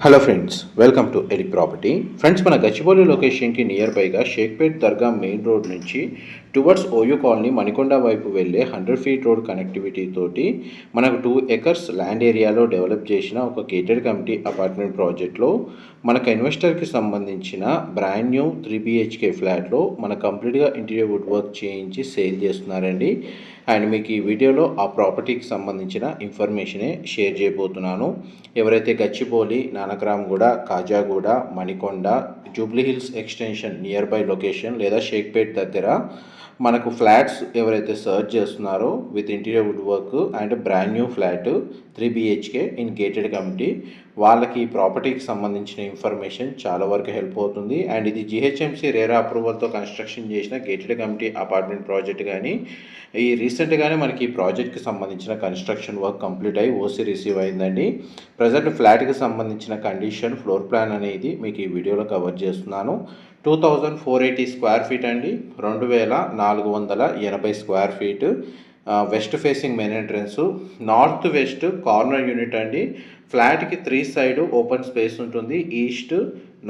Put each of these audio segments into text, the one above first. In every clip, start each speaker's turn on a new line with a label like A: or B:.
A: Hello friends welcome to AD property friends మన గచ్చిబౌలి లొకేషన్కి near బైగా షేక్పేట్ దర్గా మెయిన్ రోడ్ నుంచి టువర్డ్స్ ఓయూ కాలనీ మణికొండ వైపు వెళ్ళే హండ్రెడ్ ఫీట్ రోడ్ కనెక్టివిటీ తోటి మనకు టూ ఎకర్స్ ల్యాండ్ ఏరియాలో డెవలప్ చేసిన ఒక గేటెడ్ కమిటీ అపార్ట్మెంట్ ప్రాజెక్ట్లో మనకు ఇన్వెస్టర్కి సంబంధించిన బ్రాండ్ న్యూ త్రీ బిహెచ్కే ఫ్లాట్లో మన కంప్లీట్గా ఇంటీరియర్ వుడ్ వర్క్ చేయించి సేల్ చేస్తున్నారండి. అండ్ మీకు ఈ వీడియోలో ఆ ప్రాపర్టీకి సంబంధించిన ఇన్ఫర్మేషనే షేర్ చేయబోతున్నాను. ఎవరైతే Gachibowli Nanakramguda Khajaguda Manikonda Jubilee Hills extension near by location లేదా షేక్పేట్ దగ్గర మనకు ఫ్లాట్స్ ఎవరైతే సర్చ్ చేస్తున్నారో with interior wood work and brand new flat three BHK in gated community వాళ్ళకి ప్రాపర్టీకి సంబంధించిన ఇన్ఫర్మేషన్ చాలా వరకు హెల్ప్ అవుతుంది. అండ్ ఇది జిహెచ్ఎంసీ రేరా అప్రూవల్తో కన్స్ట్రక్షన్ చేసిన గేటెడ్ కమిటీ అపార్ట్మెంట్ ప్రాజెక్ట్ కానీ ఈ రీసెంట్గానే మనకి ఈ ప్రాజెక్ట్కి సంబంధించిన కన్స్ట్రక్షన్ వర్క్ కంప్లీట్ అయ్యి ఓసీ రిసీవ్ అయిందండి. ప్రజెంట్ ఫ్లాట్కి సంబంధించిన కండిషన్ ఫ్లోర్ ప్లాన్ అనేది మీకు ఈ వీడియోలో కవర్ చేస్తున్నాను. Two thousand four eighty square feet అండి. రెండు వేల నాలుగు వందల ఎనభై square feet. West facing main entrance north west corner unit అండి. ఫ్లాట్కి త్రీ సైడ్ ఓపెన్ స్పేస్ ఉంటుంది. East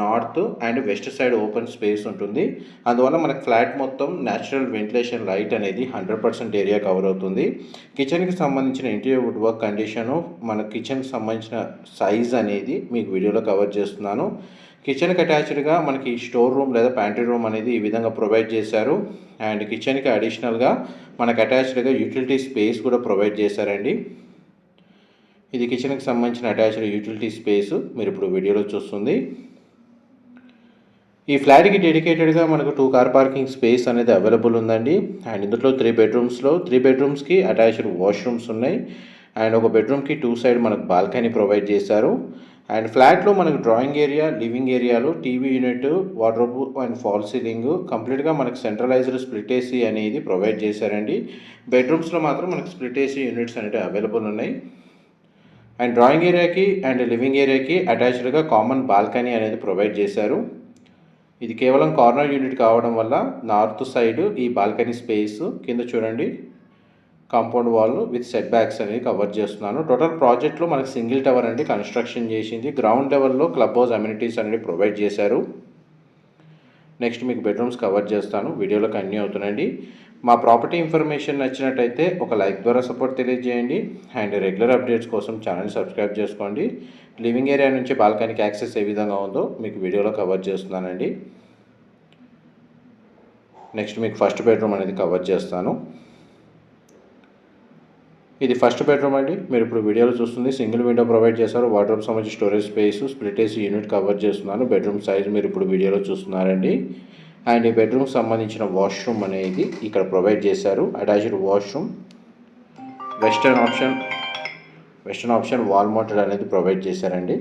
A: north and west side open space ఉంటుంది. అందువల్ల మనకు ఫ్లాట్ మొత్తం న్యాచురల్ వెంటిలేషన్ లైట్ అనేది హండ్రెడ్ పర్సెంట్ ఏరియా కవర్ అవుతుంది. కిచెన్కి సంబంధించిన ఇంటీరియర్ వుడ్ వర్క్ కండిషను మన కిచెన్కి సంబంధించిన సైజ్ అనేది మీకు వీడియోలో కవర్ చేస్తున్నాను. కిచెన్కి అటాచ్డ్గా మనకి స్టోర్ రూమ్ లేదా ప్యాంట్రీ రూమ్ అనేది ఈ విధంగా ప్రొవైడ్ చేశారు. అండ్ కిచెన్కి అడిషనల్గా మనకు అటాచ్డ్గా యూటిలిటీ స్పేస్ కూడా ప్రొవైడ్ చేశారండి. ఇది కిచెన్కి సంబంధించిన అటాచ్డ్ యూటిలిటీ స్పేస్ మీరు ఇప్పుడు వీడియోలో చూస్తుంది. ఈ ఫ్లాట్కి డెడికేటెడ్గా మనకు టూ కార్ పార్కింగ్ స్పేస్ అనేది అవైలబుల్ ఉందండి. అండ్ ఇందులో త్రీ బెడ్రూమ్స్లో త్రీ బెడ్రూమ్స్కి అటాచ్డ్ వాష్రూమ్స్ ఉన్నాయి. అండ్ ఒక బెడ్రూమ్కి టూ సైడ్ మనకు బాల్కనీ ప్రొవైడ్ చేశారు. అండ్ ఫ్లాట్లో మనకు డ్రాయింగ్ ఏరియా లివింగ్ ఏరియాలో TV unit wardrobe and fall ceiling కంప్లీట్గా మనకు సెంట్రలైజ్డ్ స్ప్లిట్ ఏసీ అనేది ప్రొవైడ్ చేశారండి. బెడ్రూమ్స్లో మాత్రం మనకు స్ప్లిట్ ఏసీ యూనిట్స్ అనేవి అవైలబుల్ ఉన్నాయి. అండ్ డ్రాయింగ్ ఏరియాకి అండ్ లివింగ్ ఏరియాకి అటాచ్డ్గా కామన్ బాల్కనీ అనేది ప్రొవైడ్ చేశారు. ఇది కేవలం కార్నర్ యూనిట్ కావడం వల్ల నార్త్ సైడ్ ఈ బాల్కనీ స్పేస్ కింద చూడండి. Compound wall with set backs అనేది కవర్ చేస్తున్నాను. టోటల్ ప్రాజెక్ట్లో మనకి సింగిల్ టవర్ అనేది కన్స్ట్రక్షన్ చేసింది. గ్రౌండ్ లెవెల్లో క్లబ్ హౌస్ అమ్యూనిటీస్ అనేది ప్రొవైడ్ చేశారు. నెక్స్ట్ మీకు బెడ్రూమ్స్ కవర్ చేస్తాను. వీడియోలో కన్యూ అవుతున్నాయండి. మా ప్రాపర్టీ ఇన్ఫర్మేషన్ నచ్చినట్టయితే ఒక లైక్ ద్వారా సపోర్ట్ తెలియజేయండి. అండ్ రెగ్యులర్ అప్డేట్స్ కోసం ఛానల్ సబ్స్క్రైబ్ చేసుకోండి. లివింగ్ ఏరియా నుంచి బాల్కనీకి యాక్సెస్ ఏ విధంగా ఉందో మీకు వీడియోలో కవర్ చేస్తున్నానండి. నెక్స్ట్ మీకు ఫస్ట్ బెడ్రూమ్ అనేది కవర్ చేస్తాను. ఇది ఫస్ట్ బెడ్రూమ్ అండి. మీరు ఇప్పుడు వీడియోలో చూస్తుంది సింగిల్ విండో ప్రొవైడ్ చేశారు. వాటర్ సంబంధించి storage space split AC unit cover చేస్తున్నాను. బెడ్రూమ్ సైజ్ మీరు ఇప్పుడు వీడియోలో చూస్తున్నారండి. అండ్ ఈ బెడ్రూమ్కి సంబంధించిన వాష్రూమ్ అనేది ఇక్కడ ప్రొవైడ్ చేశారు. Attached washroom western option western option wall mounted అనేది ప్రొవైడ్ చేశారండి.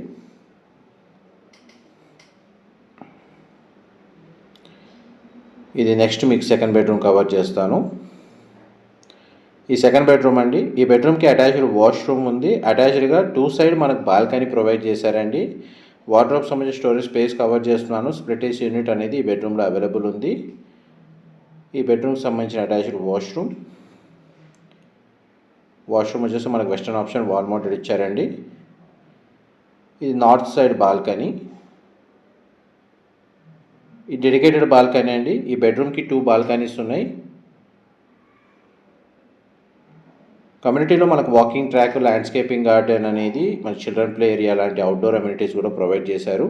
A: ఇది నెక్స్ట్ మీకు సెకండ్ బెడ్రూమ్ కవర్ చేస్తాను. ఈ సెకండ్ బెడ్రూమ్ అండి. ఈ బెడ్రూమ్కి అటాచ్డ్ వాష్రూమ్ ఉంది. అటాచ్డ్గా టూ సైడ్ మనకు బాల్కనీ ప్రొవైడ్ చేశారండి. వార్డ్రోబ్ సంబంధించి స్టోరేజ్ స్పేస్ కవర్ చేస్తున్నాను. స్ప్లిట్ ఏసీ యూనిట్ అనేది ఈ బెడ్రూమ్లో అవైలబుల్ ఉంది. ఈ బెడ్రూమ్కి సంబంధించిన అటాచ్డ్ వాష్రూమ్ వాష్రూమ్ వచ్చేసి మనకు వెస్టర్న్ ఆప్షన్ వాల్ మౌంటెడ్ ఇచ్చారండి. ఇది నార్త్ సైడ్ బాల్కనీ ఈ డెడికేటెడ్ బాల్కనీ అండి. ఈ బెడ్రూమ్కి టూ బాల్కనీస్ ఉన్నాయి. కమ్యూనిటీలో మనకు వాకింగ్ ట్రాక్ ల్యాండ్స్కేపింగ్ గార్డెన్ అనేది మన చిల్డ్రన్ ప్లే ఏరియా లాంటి అవుట్డోర్ అమ్యూనిటీస్ కూడా ప్రొవైడ్ చేశారు.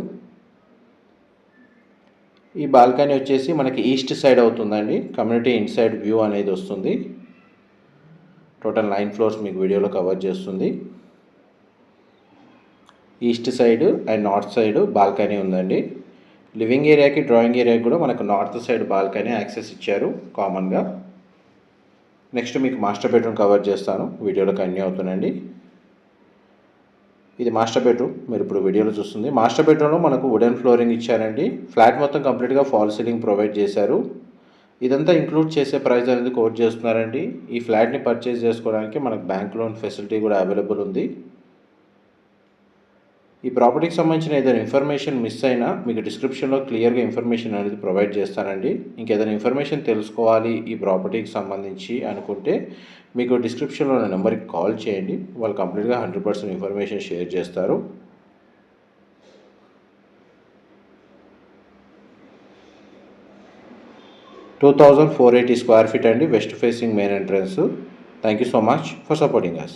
A: ఈ బాల్కనీ వచ్చేసి మనకి ఈస్ట్ సైడ్ అవుతుందండి. కమ్యూనిటీ ఇన్సైడ్ వ్యూ అనేది వస్తుంది. టోటల్ నైన్ ఫ్లోర్స్ మీకు వీడియోలో కవర్ చేస్తుంది. East side and north side balcony ఉందండి. లివింగ్ ఏరియాకి డ్రాయింగ్ ఏరియాకి కూడా మనకు నార్త్ సైడ్ బాల్కనీ యాక్సెస్ ఇచ్చారు కామన్గా నెక్స్ట్ మీకు మాస్టర్ బెడ్రూమ్ కవర్ చేస్తాను. వీడియోలో కన్యూ అవుతుందండి ఇది మాస్టర్ బెడ్రూమ్. మీరు ఇప్పుడు వీడియోలో చూస్తుంది. మాస్టర్ బెడ్రూమ్లో మనకు వుడెన్ ఫ్లోరింగ్ ఇచ్చారండి. ఫ్లాట్ మొత్తం కంప్లీట్గా ఫాల్ సీలింగ్ ప్రొవైడ్ చేశారు. ఇదంతా ఇంక్లూడ్ చేసే ప్రైస్ అనేది కోట్ చేస్తున్నారండి. ఈ ఫ్లాట్ని పర్చేస్ చేసుకోవడానికి మనకు బ్యాంక్ లోన్ ఫెసిలిటీ కూడా అవైలబుల్ ఉంది. ఈ ప్రాపర్టీకి సంబంధించిన ఏదైనా ఇన్ఫర్మేషన్ మిస్ అయినా మీకు డిస్క్రిప్షన్లో క్లియర్గా ఇన్ఫర్మేషన్ అనేది ప్రొవైడ్ చేస్తానండి. ఇంకేదైనా ఇన్ఫర్మేషన్ తెలుసుకోవాలి ఈ ప్రాపర్టీకి సంబంధించి అనుకుంటే మీకు డిస్క్రిప్షన్లో ఉన్న నెంబర్కి కాల్ చేయండి. వాళ్ళు కంప్లీట్గా హండ్రెడ్ పర్సెంట్ ఇన్ఫర్మేషన్ షేర్ చేస్తారు. Two thousand four eighty square feet అండి west facing main entrance. Thank you so much for supporting us